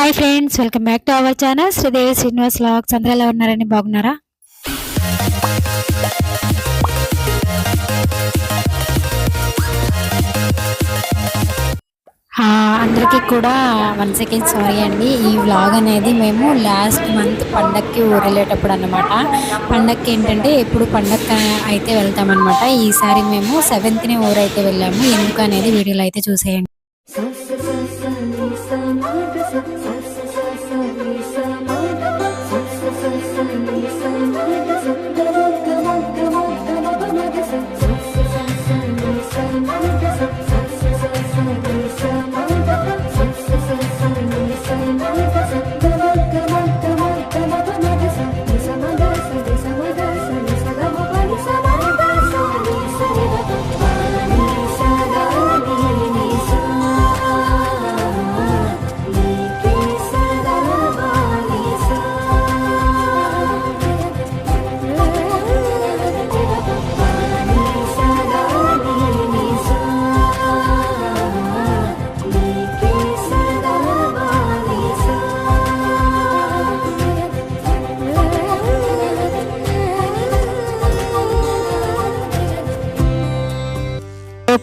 Hi friends welcome back to our channel. Sridevi Srinivas logs అందరూ ఎలా ఉన్నారని బాగున్నారా అందరికీ కూడా వన్ సెకండ్ సారీ అండి. ఈ వ్లాగ్ అనేది మేము లాస్ట్ మంత్ పండక్కి ఊరెళ్ళేటప్పుడు అనమాట పండక్కి ఏంటంటే ఎప్పుడు పండగ అయితే వెళ్తామన్నమాట. ఈసారి మేము సెవెంత్ని ఊరైతే వెళ్ళాము. ఎందుకు అనేది వీడియోలో అయితే చూసేయండి.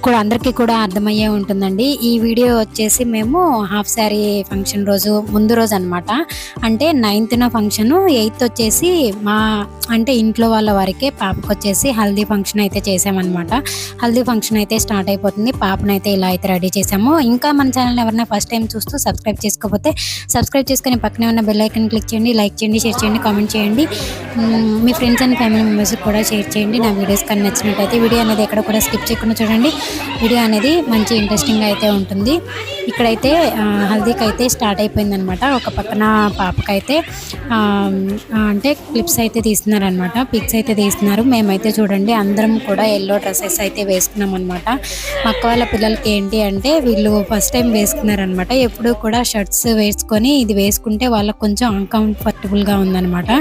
కూడా అందరికీ కూడా అర్థమయ్యే ఉంటుందండి. ఈ వీడియో వచ్చేసి మేము హాఫ్ శారీ ఫంక్షన్ రోజు ముందు రోజు అనమాట అంటే నైన్త్న ఫంక్షన్ ఎయిత్ వచ్చేసి మా అంటే ఇంట్లో వాళ్ళ వారికే పాపకు వచ్చేసి హల్దీ ఫంక్షన్ అయితే చేసామన్నమాట. హల్దీ ఫంక్షన్ అయితే స్టార్ట్ అయిపోతుంది. పాపనైతే ఇలా అయితే రెడీ చేసాము. ఇంకా మన ఛానల్ ఎవరైనా ఫస్ట్ టైం చూస్తూ సబ్స్క్రైబ్ చేసుకోకపోతే సబ్స్క్రైబ్ చేసుకుని పక్కనే ఉన్న బెల్ ఐకన్ క్లిక్ చేయండి లైక్ చేయండి షేర్ చేయండి కామెంట్ చేయండి. మీ ఫ్రెండ్స్ అండ్ ఫ్యామిలీ మెంబర్స్ కూడా షేర్ చేయండి. నా వీడియోస్ కానీ నచ్చినట్టయితే వీడియో అనేది ఎక్కడ కూడా స్కిప్ చేయకుండా చూడండి. వీడియో అనేది మంచి ఇంట్రెస్టింగ్ అయితే ఉంటుంది. ఇక్కడైతే హల్దీకి అయితే స్టార్ట్ అయిపోయిందనమాట. ఒక పక్కన పాపకైతే అంటే క్లిప్స్ అయితే తీస్తున్నారనమాట. పిక్స్ అయితే తీస్తున్నారు. మేమైతే చూడండి అందరం కూడా ఎల్లో డ్రెస్సెస్ అయితే వేసుకున్నాం అనమాట అక్క వాళ్ళ పిల్లలకి ఏంటి అంటే వీళ్ళు ఫస్ట్ టైం వేసుకున్నారనమాట. ఎప్పుడు కూడా షర్ట్స్ వేసుకొని ఇది వేసుకుంటే వాళ్ళకి కొంచెం అన్కంఫర్టబుల్గా ఉందనమాట.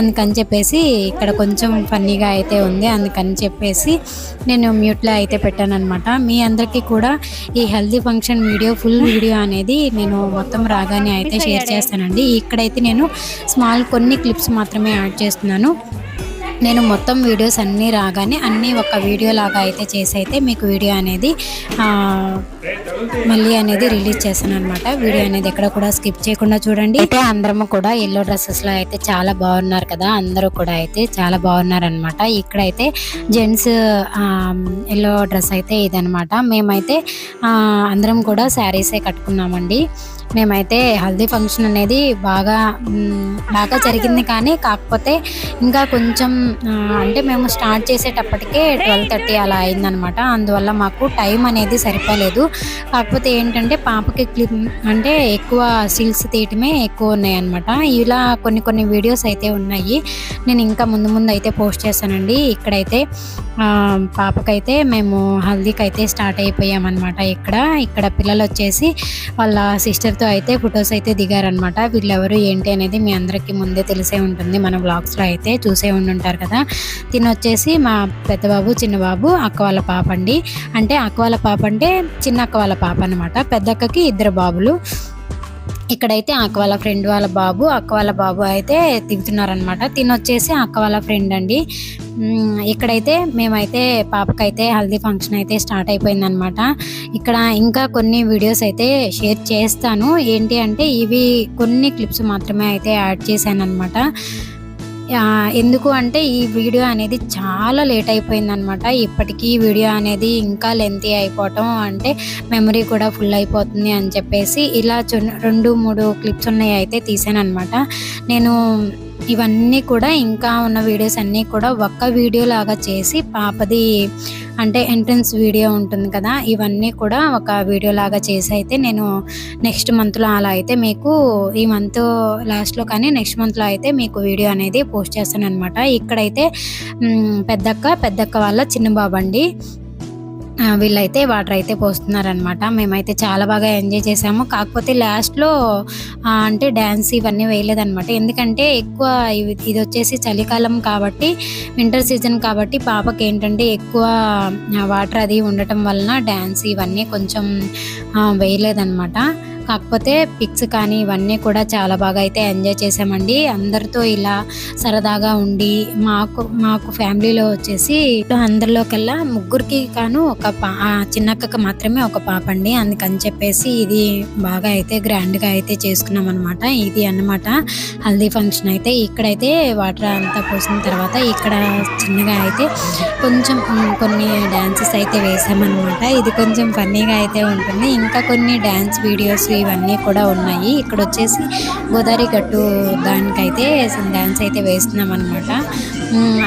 అందుకని చెప్పేసి ఇక్కడ కొంచెం ఫన్నీగా అయితే ఉంది. అందుకని చెప్పేసి నేను మ్యూట్లో అయితే పెట్టాను అనమాట మీ అందరికీ కూడా ఈ haldi function video full video అనేది నేను మొత్తం రాగానే అయితే షేర్ చేస్తానండి. ఇక్కడైతే నేను స్మాల్ కొన్ని క్లిప్స్ మాత్రమే యాడ్ చేస్తున్నాను. నేను మొత్తం వీడియోస్ అన్నీ రాగానే అన్నీ ఒక వీడియో లాగా అయితే చేసి అయితే మీకు వీడియో అనేది మళ్ళీ అనేది రిలీజ్ చేశాను అనమాట వీడియో అనేది ఎక్కడ కూడా స్కిప్ చేయకుండా చూడండి. అయితే అందరము కూడా ఎల్లో డ్రెస్సెస్లో అయితే చాలా బాగున్నారు కదా. అందరూ కూడా అయితే చాలా బాగున్నారు అనమాట ఇక్కడైతే జెంట్స్ ఎల్లో డ్రెస్ అయితే ఇదనమాట మేమైతే అందరం కూడా శారీసే కట్టుకున్నామండి. మేమైతే హల్దీ ఫంక్షన్ అనేది బాగా బాగా జరిగింది కానీ కాకపోతే ఇంకా కొంచెం అంటే మేము స్టార్ట్ చేసేటప్పటికే ట్వెల్వ్ థర్టీ అలా అయిందనమాట అందువల్ల మాకు టైం అనేది సరిపోలేదు. కాకపోతే ఏంటంటే పాపకి క్లిప్ అంటే ఎక్కువ సిల్స్ తీయటమే ఎక్కువ ఉన్నాయన్నమాట. ఇలా కొన్ని కొన్ని వీడియోస్ అయితే ఉన్నాయి. నేను ఇంకా ముందు ముందు అయితే పోస్ట్ చేశానండి. ఇక్కడైతే పాపకైతే మేము హల్దీకి అయితే స్టార్ట్ అయిపోయామన్నమాట ఇక్కడ. ఇక్కడ పిల్లలు వచ్చేసి వాళ్ళ సిస్టర్తో అయితే ఫొటోస్ అయితే దిగారనమాట వీళ్ళెవరు ఏంటి అనేది మీ అందరికీ ముందే తెలిసే ఉంటుంది. మన బ్లాగ్స్లో అయితే చూసే ఉండుంటారు కదా. తిని వచ్చేసి మా పెద్దబాబు చిన్నబాబు చిన్న బాబు అక్క వాళ్ళ పాప అండి. అంటే అక్క వాళ్ళ పాప అంటే చిన్న అక్క వాళ్ళ పాప అనమాట పెద్దక్కకి ఇద్దరు బాబులు. ఇక్కడైతే అక్క వాళ్ళ ఫ్రెండ్ వాళ్ళ బాబు అక్క వాళ్ళ బాబు అయితే దిగుతున్నారనమాట తినొచ్చేసి అక్క వాళ్ళ ఫ్రెండ్ అండి ఇక్కడైతే మేమైతే పాపకైతే హల్దీ ఫంక్షన్ అయితే స్టార్ట్ అయిపోయిందనమాట ఇక్కడ ఇంకా కొన్ని వీడియోస్ అయితే షేర్ చేస్తాను. ఏంటి అంటే ఇవి కొన్ని క్లిప్స్ మాత్రమే అయితే యాడ్ చేశాను అనమాట ఎందుకు అంటే ఈ వీడియో అనేది చాలా లేట్ అయిపోయిందనమాట. ఇప్పటికీ ఈ వీడియో అనేది ఇంకా లెంతీ అయిపోవటం అంటే మెమరీ కూడా ఫుల్ అయిపోతుంది అని చెప్పేసి ఇలా చు- రెండు మూడు క్లిప్స్ ఉన్నాయి అయితే తీసాను అనమాట నేను ఇవన్నీ కూడా ఇంకా ఉన్న వీడియోస్ అన్నీ కూడా ఒక్క వీడియో లాగా చేసి పాపది అంటే ఎంట్రన్స్ వీడియో ఉంటుంది కదా ఇవన్నీ కూడా ఒక వీడియో లాగా చేసి అయితే నేను నెక్స్ట్ మంత్లో అలా అయితే మీకు ఈ మంత్ లాస్ట్లో కానీ నెక్స్ట్ మంత్లో అయితే మీకు వీడియో అనేది పోస్ట్ చేస్తాను అనమాట ఇక్కడైతే పెద్దక్క పెద్దక్క వాళ్ళ చిన్న బాబు అండి. వీళ్ళైతే వాటర్ అయితే పోస్తున్నారనమాట మేమైతే చాలా బాగా ఎంజాయ్ చేసాము కాకపోతే లాస్ట్లో అంటే డ్యాన్స్ ఇవన్నీ వేయలేదనమాట ఎందుకంటే ఎక్కువ ఇది వచ్చేసి చలికాలం కాబట్టి వింటర్ సీజన్ కాబట్టి పాపకి ఏంటంటే ఎక్కువ వాటర్ అది ఉండటం వలన డ్యాన్స్ ఇవన్నీ కొంచెం వేయలేదనమాట కాకపోతే పిక్స్ కానీ ఇవన్నీ కూడా చాలా బాగా అయితే ఎంజాయ్ చేసామండి అందరితో ఇలా సరదాగా ఉండి మాకు మాకు ఫ్యామిలీలో వచ్చేసి అందరిలోకెల్లా ముగ్గురికి కాను ఒక పా చిన్నక్కకి మాత్రమే ఒక పాప అండి అందుకని చెప్పేసి ఇది బాగా అయితే గ్రాండ్గా అయితే చేసుకున్నాం అనమాట ఇది అన్నమాట హల్దీ ఫంక్షన్ అయితే. ఇక్కడైతే వాటర్ అంతా పోసిన తర్వాత ఇక్కడ చిన్నగా అయితే కొంచెం కొన్ని డ్యాన్సెస్ అయితే వేసామన్నమాట. ఇది కొంచెం ఫన్నీగా అయితే ఉంటుంది. ఇంకా కొన్ని డ్యాన్స్ వీడియోస్ ఇవన్నీ కూడా ఉన్నాయి. ఇక్కడ వచ్చేసి గోదావరి గట్టు దానికైతే డ్యాన్స్ అయితే వేస్తున్నాం అనమాట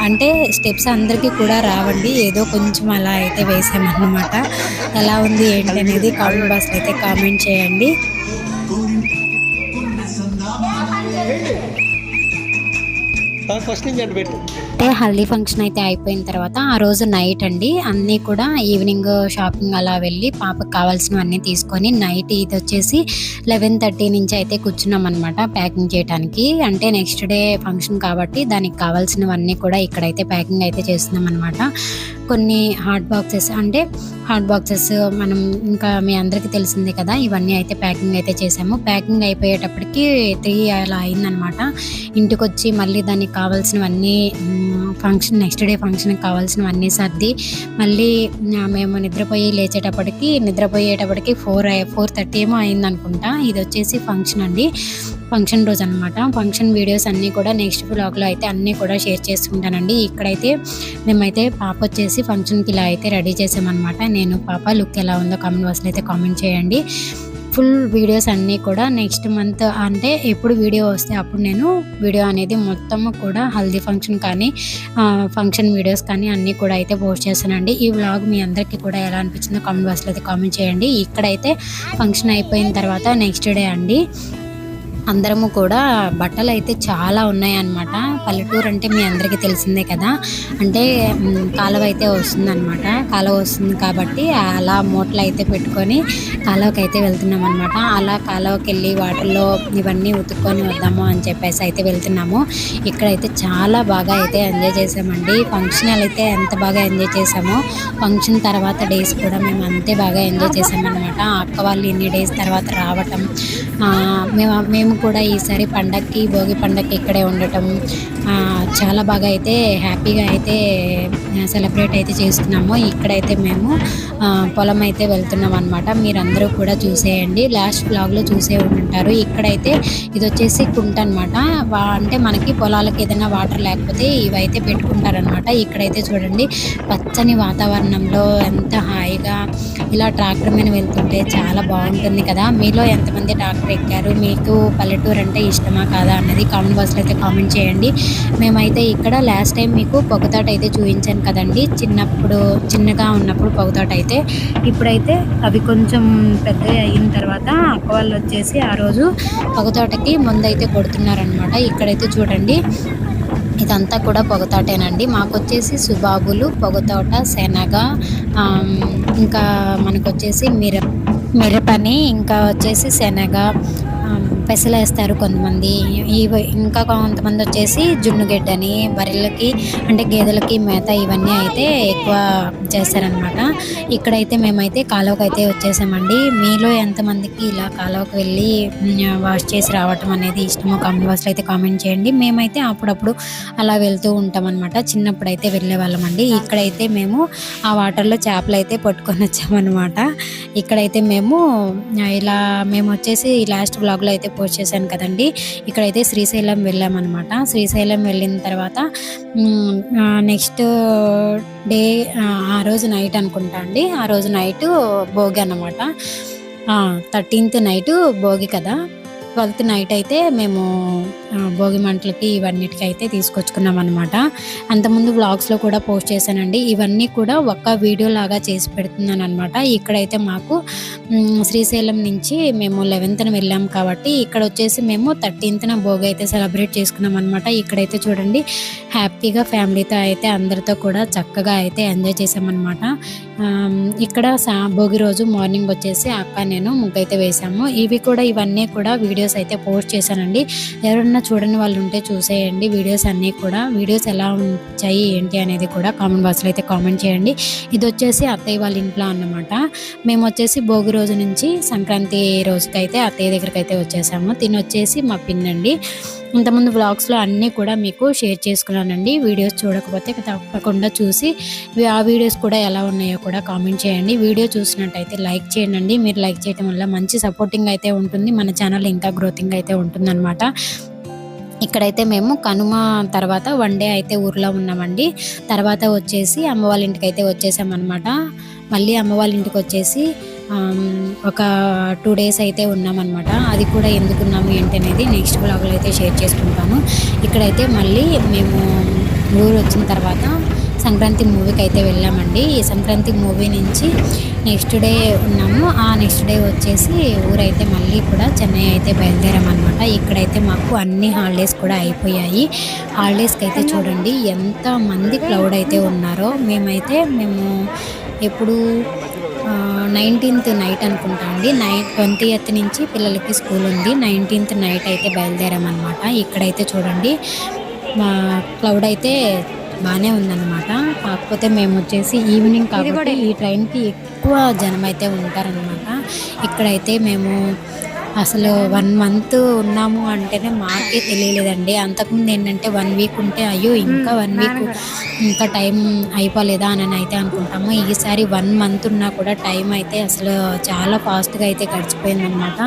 అంటే స్టెప్స్ అందరికీ కూడా రావండి. ఏదో కొంచెం అలా అయితే వేసామన్నమాట. ఎలా ఉంది ఏంటి అనేది కామెంట్ బాక్స్లో అయితే కామెంట్ చేయండి. ఫస్ట్ నుంచి పెట్టు. అంటే హల్దీ ఫంక్షన్ అయితే అయిపోయిన తర్వాత ఆ రోజు నైట్ అండి అన్నీ కూడా ఈవినింగ్ షాపింగ్ అలా వెళ్ళి పాపకు కావాల్సినవన్నీ తీసుకొని నైట్ ఇది వచ్చేసి లెవెన్ థర్టీ నుంచి అయితే కూర్చున్నాం అనమాట ప్యాకింగ్ చేయడానికి అంటే నెక్స్ట్ డే ఫంక్షన్ కాబట్టి దానికి కావాల్సినవన్నీ కూడా ఇక్కడైతే ప్యాకింగ్ అయితే చేస్తున్నాం అనమాట కొన్ని హాట్ బాక్సెస్ అంటే హాట్ బాక్సెస్ మనం ఇంకా మీ అందరికీ తెలిసిందే కదా ఇవన్నీ అయితే ప్యాకింగ్ అయితే చేసాము. ప్యాకింగ్ అయిపోయేటప్పటికి త్రీ అలా అయిందనమాట ఇంటికి వచ్చి మళ్ళీ దానికి కావాల్సినవన్నీ ఫంక్షన్ నెక్స్ట్ డే ఫంక్షన్కి కావాల్సినవన్నీ సర్ది మళ్ళీ మేము నిద్రపోయి లేచేటప్పటికి నిద్రపోయేటప్పటికి ఫోర్ ఫోర్ థర్టీ ఏమో అయిందనుకుంటా. ఇది వచ్చేసి ఫంక్షన్ అండి. ఫంక్షన్ రోజు అనమాట ఫంక్షన్ వీడియోస్ అన్నీ కూడా నెక్స్ట్ బ్లాగ్లో అయితే అన్నీ కూడా షేర్ చేసుకుంటానండి. ఇక్కడైతే మేమైతే పాప వచ్చేసి ఫంక్షన్కి ఇలా అయితే రెడీ చేసామన్నమాట. నేను పాప లుక్ ఎలా ఉందో కామెంట్ బాక్స్లో అయితే కామెంట్ చేయండి. ఫుల్ వీడియోస్ అన్నీ కూడా నెక్స్ట్ మంత్ అంటే ఎప్పుడు వీడియో వస్తే అప్పుడు నేను వీడియో అనేది మొత్తం కూడా హల్దీ ఫంక్షన్ కానీ ఫంక్షన్ వీడియోస్ కానీ అన్నీ కూడా అయితే పోస్ట్ చేస్తానండి. ఈ వ్లాగ్ మీ అందరికీ కూడా ఎలా అనిపించిందో కామెంట్ బాక్స్లో అయితే కామెంట్ చేయండి. ఇక్కడైతే ఫంక్షన్ అయిపోయిన తర్వాత నెక్స్ట్ డే అండి. అందరము కూడా బట్టలు అయితే చాలా ఉన్నాయన్నమాట. పల్లెటూరు అంటే మీ అందరికీ తెలిసిందే కదా. అంటే కాలువ అయితే వస్తుందన్నమాట. కాలువ వస్తుంది కాబట్టి అలా మూటలు అయితే పెట్టుకొని కాలువకి అయితే వెళ్తున్నాం అనమాట అలా కాలువకి వెళ్ళి వాటర్లో ఇవన్నీ ఉతుక్కొని వద్దాము అని చెప్పేసి అయితే వెళ్తున్నాము. ఇక్కడైతే చాలా బాగా అయితే ఎంజాయ్ చేసామండి. ఫంక్షన్ అయితే ఎంత బాగా ఎంజాయ్ చేసామో ఫంక్షన్ తర్వాత డేస్ కూడా మేము అంతే బాగా ఎంజాయ్ చేసామన్నమాట. అక్క వాళ్ళు ఇన్ని డేస్ తర్వాత రావటం మేము మేము కూడా ఈసారి పండక్కి భోగి పండక్కి ఇక్కడే ఉండటం చాలా బాగా అయితే హ్యాపీగా అయితే సెలబ్రేట్ అయితే చేసుకున్నాము ఇక్కడైతే మేము పొలం అయితే వెళ్తున్నాం అనమాట మీరందరూ కూడా చూసేయండి. లాస్ట్ బ్లాగ్లో చూసే ఉంటారు. ఇక్కడైతే ఇది వచ్చేసి కుంట అనమాట అంటే మనకి పొలాలకు ఏదైనా వాటర్ లేకపోతే ఇవైతే పెట్టుకుంటారనమాట ఇక్కడైతే చూడండి పచ్చని వాతావరణంలో ఎంత హాయిగా ఇలా ట్రాక్టర్ మీద వెళ్తుంటే చాలా బాగుంటుంది కదా. మీలో ఎంతమంది ట్రాక్టర్ ఎక్కారు? మీకు పల్లెటూరు అంటే ఇష్టమా కాదా అన్నది కామెంట్ బాక్స్లో అయితే కామెంట్ చేయండి. మేమైతే ఇక్కడ లాస్ట్ టైం మీకు పొగతోట అయితే చూపించాను కదండి. చిన్నప్పుడు చిన్నగా ఉన్నప్పుడు పొగతోట అయితే. ఇప్పుడైతే అవి కొంచెం పెద్ద అయిన తర్వాత అక్క వాళ్ళు వచ్చేసి ఆ రోజు పొగతోటకి ముందైతే కొడుతున్నారనమాట ఇక్కడైతే చూడండి ఇదంతా కూడా పొగతోటేనండి మాకు వచ్చేసి సుబాబులు పొగతోట శనగ ఇంకా మనకు వచ్చేసి మిర మిరపని ఇంకా వచ్చేసి శనగ పెసలేస్తారు కొంతమంది. ఇంకా కొంతమంది వచ్చేసి జున్నుగడ్డని బర్రెలకి అంటే గేదెలకి మేత ఇవన్నీ అయితే ఎక్కువ చేస్తారనమాట ఇక్కడైతే మేమైతే కాలువకి అయితే వచ్చేసామండి. మీలో ఎంతమందికి ఇలా కాలువకి వెళ్ళి వాష్ చేసి రావటం అనేది ఇష్టమో కామెంట్ బాక్స్లో అయితే కామెంట్ చేయండి. మేమైతే అప్పుడప్పుడు అలా వెళ్తూ ఉంటామన్నమాట. చిన్నప్పుడు అయితే వెళ్ళేవాళ్ళమండి ఇక్కడైతే మేము ఆ వాటర్లో చేపలు అయితే పట్టుకొని వచ్చామన్నమాట. ఇక్కడైతే మేము ఇలా మేము వచ్చేసి లాస్ట్ బ్లాగ్లో అయితే పోస్ట్ చేశాను కదండి. ఇక్కడైతే శ్రీశైలం వెళ్ళామన్నమాట. శ్రీశైలం వెళ్ళిన తర్వాత నెక్స్ట్ డే ఆ రోజు నైట్ అనుకుంటా అండి. ఆ రోజు నైట్ భోగి అన్నమాట. థర్టీన్త్ నైట్ భోగి కదా. ట్వెల్త్ నైట్ అయితే మేము భోగి మంటలకి ఇవన్నిటికి అయితే తీసుకొచ్చుకున్నాం అనమాట అంతకుముందు వ్లాగ్స్లో కూడా పోస్ట్ చేశానండి. ఇవన్నీ కూడా ఒక్క వీడియో లాగా చేసి పెడుతున్నాను అనమాట ఇక్కడైతే మాకు శ్రీశైలం నుంచి మేము లెవెన్త్న వెళ్ళాం కాబట్టి ఇక్కడ వచ్చేసి మేము థర్టీన్త్న భోగి అయితే సెలబ్రేట్ చేసుకున్నాం అనమాట ఇక్కడైతే చూడండి హ్యాపీగా ఫ్యామిలీతో అయితే అందరితో కూడా చక్కగా అయితే ఎంజాయ్ చేసామన్నమాట ఇక్కడ సా భోగి రోజు మార్నింగ్ వచ్చేసి అక్క నేను ముగ్గు అయితే వేసాము. ఇవి కూడా ఇవన్నీ కూడా వీడియోస్ అయితే పోస్ట్ చేశానండి. ఎవరన్నా చూడని వాళ్ళు ఉంటే చూసేయండి. వీడియోస్ అన్నీ కూడా వీడియోస్ ఎలా ఉంచాయి ఏంటి అనేది కూడా కామెంట్ బాక్స్లో అయితే కామెంట్ చేయండి. ఇది వచ్చేసి అత్తయ్య వాళ్ళ ఇంట్లో అన్నమాట. మేము వచ్చేసి భోగి రోజు నుంచి సంక్రాంతి రోజుకైతే అత్తయ్య దగ్గరికి అయితే వచ్చేసాము. తిని వచ్చేసి మా పిన్నండి. ఇంతకుముందు వ్లాగ్స్లో అన్నీ కూడా మీకు షేర్ చేసుకున్నానండి. వీడియోస్ చూడకపోతే తప్పకుండా చూసి ఆ వీడియోస్ కూడా ఎలా ఉన్నాయో కూడా కామెంట్ చేయండి. వీడియో చూసినట్టయితే లైక్ చేయండి. మీరు లైక్ చేయడం వల్ల మంచి సపోర్టింగ్ అయితే ఉంటుంది. మన ఛానల్ ఇంకా గ్రోతింగ్ అయితే ఉంటుందన్నమాట. ఇక్కడైతే మేము కనుమ తర్వాత వన్ డే అయితే ఊర్లో ఉన్నామండి. తర్వాత వచ్చేసి అమ్మ వాళ్ళ ఇంటికి అయితే వచ్చేసామన్నమాట. మళ్ళీ అమ్మ వాళ్ళ ఇంటికి వచ్చేసి ఒక టూ డేస్ అయితే ఉన్నామన్నమాట. అది కూడా ఎందుకున్నాము ఏంటి అనేది నెక్స్ట్ బ్లాగ్లో అయితే షేర్ చేసుకుంటాను. ఇక్కడైతే మళ్ళీ మేము ఊరు వచ్చిన తర్వాత సంక్రాంతి మూవీకి అయితే వెళ్ళామండి. ఈ సంక్రాంతి మూవీ నుంచి నెక్స్ట్ డే ఉన్నాము. ఆ నెక్స్ట్ డే వచ్చేసి ఊరైతే మళ్ళీ కూడా చెన్నై అయితే బయలుదేరామన్నమాట. ఇక్కడైతే మాకు అన్ని హాలిడేస్ కూడా అయిపోయాయి. హాలిడేస్కి అయితే చూడండి ఎంతమంది క్లౌడ్ అయితే ఉన్నారో. మేమైతే మేము ఎప్పుడు నైన్టీన్త్ నైట్ అనుకుంటా అండి. నైట్ ట్వంటీ ఎత్ నుంచి పిల్లలకి స్కూల్ ఉంది. నైన్టీన్త్ నైట్ అయితే బయలుదేరామన్నమాట. ఇక్కడైతే చూడండి మా క్లౌడ్ అయితే బాగానే ఉందన్నమాట. కాకపోతే మేము వచ్చేసి ఈవినింగ్ కాబట్టి ఈ ట్రైన్కి ఎక్కువ జనం అయితే ఉంటారనమాట ఇక్కడైతే మేము అసలు వన్ మంత్ ఉన్నాము అంటేనే మాకే తెలియలేదండి. అంతకుముందు ఏంటంటే వన్ వీక్ ఉంటే అయ్యో ఇంకా వన్ వీక్ ఇంకా టైం అయిపోలేదా అని అయితే అనుకుంటాము. ఈసారి వన్ మంత్ ఉన్నా కూడా టైం అయితే అసలు చాలా ఫాస్ట్గా అయితే గడిచిపోయింది అనమాట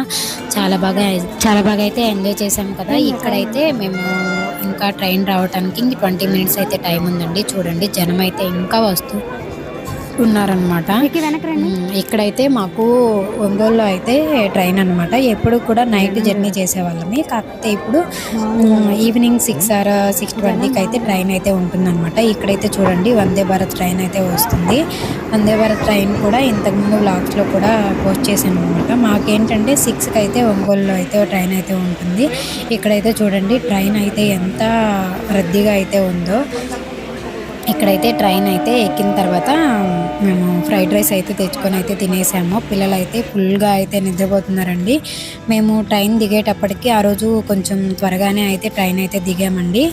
చాలా బాగా చాలా బాగా అయితే ఎంజాయ్ చేసాం కదా. ఇక్కడైతే మేము ఇంకా ట్రైన్ రావడానికి ఇంక ట్వంటీ మినిట్స్ అయితే టైం ఉందండి. చూడండి జనం అయితే ఇంకా వస్తూ ఉన్నారనమాట ఇక్కడైతే మాకు ఒంగోలులో అయితే ట్రైన్ అన్నమాట. ఎప్పుడు కూడా నైట్ జర్నీ చేసేవాళ్ళమి. కాకపోతే ఇప్పుడు ఈవినింగ్ సిక్స్ ఆర్ సిక్స్ ట్వంటీకి అయితే ట్రైన్ అయితే ఉంటుందన్నమాట. ఇక్కడైతే చూడండి వందే భారత్ ట్రైన్ అయితే వస్తుంది. వందే భారత్ ట్రైన్ కూడా ఇంతకుముందు వ్లాగ్స్లో కూడా పోస్ట్ చేశాను అనమాట మాకేంటంటే సిక్స్కి అయితే ఒంగోలులో అయితే ట్రైన్ అయితే ఉంటుంది. ఇక్కడైతే చూడండి ట్రైన్ అయితే ఎంత రద్దీగా అయితే ఉందో. ఇక్కడైతే ట్రైన్ అయితే ఎక్కిన తర్వాత మేము ఫ్రైడ్ రైస్ అయితే తెచ్చుకొని అయితే తినేసాము. పిల్లలు అయితే ఫుల్గా అయితే నిద్రపోతున్నారండి. మేము ట్రైన్ దిగేటప్పటికి ఆ రోజు కొంచెం త్వరగానే అయితే ట్రైన్ అయితే దిగామండి.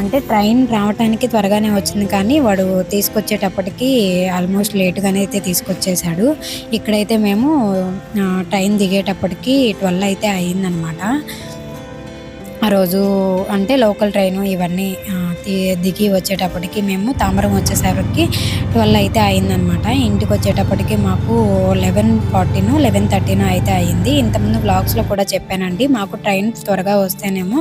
అంటే ట్రైన్ రావడానికి త్వరగానే వచ్చింది కానీ వాడు తీసుకొచ్చేటప్పటికి ఆల్మోస్ట్ లేట్గానే అయితే తీసుకొచ్చేసాడు. ఇక్కడైతే మేము ట్రైన్ దిగేటప్పటికి ట్వెల్వ్ అయితే అయిందనమాట ఆ రోజు అంటే లోకల్ ట్రైన్ ఇవన్నీ దిగి వచ్చేటప్పటికి మేము తామరం వచ్చేసరికి ట్వెల్వ్ అయితే అయిందనమాట. ఇంటికి వచ్చేటప్పటికి మాకు లెవెన్ ఫార్టీను లెవెన్ థర్టీను అయితే అయింది ఇంతకుముందు బ్లాగ్స్లో కూడా చెప్పానండి మాకు ట్రైన్ త్వరగా వస్తేనేమో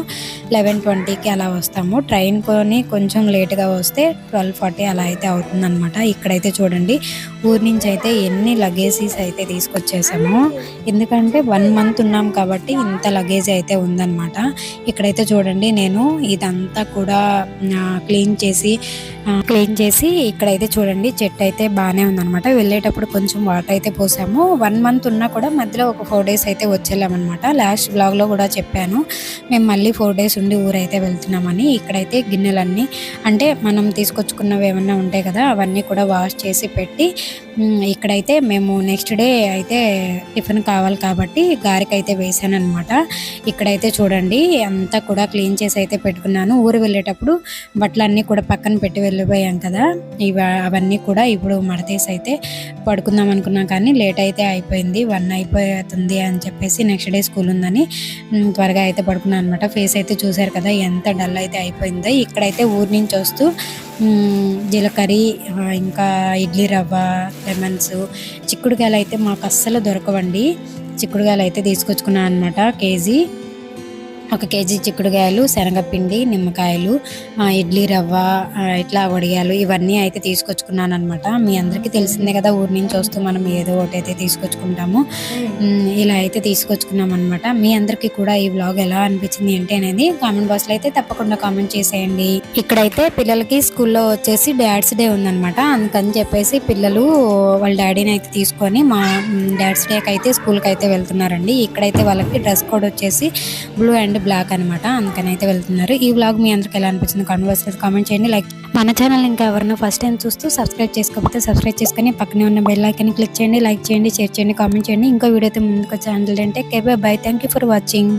లెవెన్ ట్వంటీకి అలా వస్తాము. ట్రైన్ కొని కొంచెం లేట్గా వస్తే ట్వెల్వ్ ఫార్టీ అలా అయితే అవుతుందన్నమాట ఇక్కడైతే చూడండి ఊరి నుంచి అయితే ఎన్ని లగేజీస్ అయితే తీసుకొచ్చేసాము. ఎందుకంటే వన్ మంత్ ఉన్నాం కాబట్టి ఇంత లగేజ్ అయితే ఉందన్నమాట ఇక్కడైతే చూడండి నేను ఇదంతా కూడా క్లీన్ చేసి క్లీన్ చేసి ఇక్కడైతే చూడండి చెట్టు అయితే బాగానే ఉందన్నమాట. వెళ్ళేటప్పుడు కొంచెం వాటర్ అయితే పోసాము. వన్ మంత్ ఉన్నా కూడా మధ్యలో ఒక ఫోర్ డేస్ అయితే వచ్చేలామన్నమాట. లాస్ట్ బ్లాగ్లో కూడా చెప్పాను. మేము మళ్ళీ ఫోర్ డేస్ ఉండి ఊరైతే వెళ్తున్నామని. ఇక్కడైతే గిన్నెలన్నీ అంటే మనం తీసుకొచ్చుకున్నవి ఏమన్నా ఉంటాయి కదా అవన్నీ కూడా వాష్ చేసి పెట్టి ఇక్కడైతే మేము నెక్స్ట్ డే అయితే టిఫిన్ కావాలి కాబట్టి గారికి అయితే వేసాను అనమాట ఇక్కడైతే చూడండి అంతా కూడా క్లీన్ చేసి అయితే పెట్టుకున్నాను. ఊరు వెళ్ళేటప్పుడు బట్టలన్నీ కూడా పక్కన పెట్టి వెళ్ళిపోయాం కదా. ఇవి అవన్నీ కూడా ఇప్పుడు మడతేసి అయితే పడుకుందాం అనుకున్నాం కానీ లేట్ అయితే అయిపోయింది. వన్ అయిపోతుంది అని చెప్పేసి నెక్స్ట్ డే స్కూల్ ఉందని త్వరగా అయితే పడుకున్నాను అనమాట ఫేస్ అయితే చూశారు కదా ఎంత డల్ అయితే అయిపోయిందో. ఇక్కడైతే ఊరి నుంచి వస్తూ ఉమ్, జీలకర్ర ఇంకా ఇడ్లీ రవ్వ లెమన్స్ చిక్కుడుకాయలు అయితే మాకు అస్సలు దొరకవండి. చిక్కుడుకాయలు అయితే తీసుకొచ్చుకున్నాను అనమాట కేజీ. ఒక కేజీ చిక్కుడుకాయలు శనగపిండి నిమ్మకాయలు ఇడ్లీ రవ్వ ఇట్లా వడియాలు ఇవన్నీ అయితే తీసుకొచ్చుకున్నాను అనమాట మీ అందరికీ తెలిసిందే కదా ఊరి నుంచి వస్తూ మనం ఏదో ఒకటి అయితే తీసుకొచ్చుకుంటాము. ఇలా అయితే తీసుకొచ్చుకున్నాం అనమాట మీ అందరికీ కూడా ఈ బ్లాగ్ ఎలా అనిపించింది ఏంటి అనేది కామెంట్ బాక్స్లో అయితే తప్పకుండా కామెంట్ చేసేయండి. ఇక్కడైతే పిల్లలకి స్కూల్లో వచ్చేసి డాడ్స్ డే ఉందనమాట అందుకని చెప్పేసి పిల్లలు వాళ్ళ డాడీని అయితే తీసుకొని మా డాడ్స్ డేకి అయితే స్కూల్కి అయితే వెళ్తున్నారండి. ఇక్కడైతే వాళ్ళకి డ్రెస్ కోడ్ వచ్చేసి బ్లూ అండ్ బ్లాక్ అనమాట అందుకని అయితే వెళ్తున్నారు. ఈ బ్లాగ్ మీ అందరికి ఎలా అనిపించింది కాన్వర్స్ కామెంట్ చేయండి. లైక్ మన ఛానల్ ఇంకా ఎవరైనా ఫస్ట్ టైం చూస్తూ సబ్స్క్రైబ్ చేసుకోకపోతే సబ్స్క్రైబ్ చేసుకొని పక్కనే ఉన్న బెల్ ఐకన్ క్లిక్ చేయండి లైక్ చేయండి షేర్ చేయండి కామెంట్ చేయండి. ఇంకో వీడియోతో ముందుకు ఛానల్ అంటే కేబే bye thank you for watching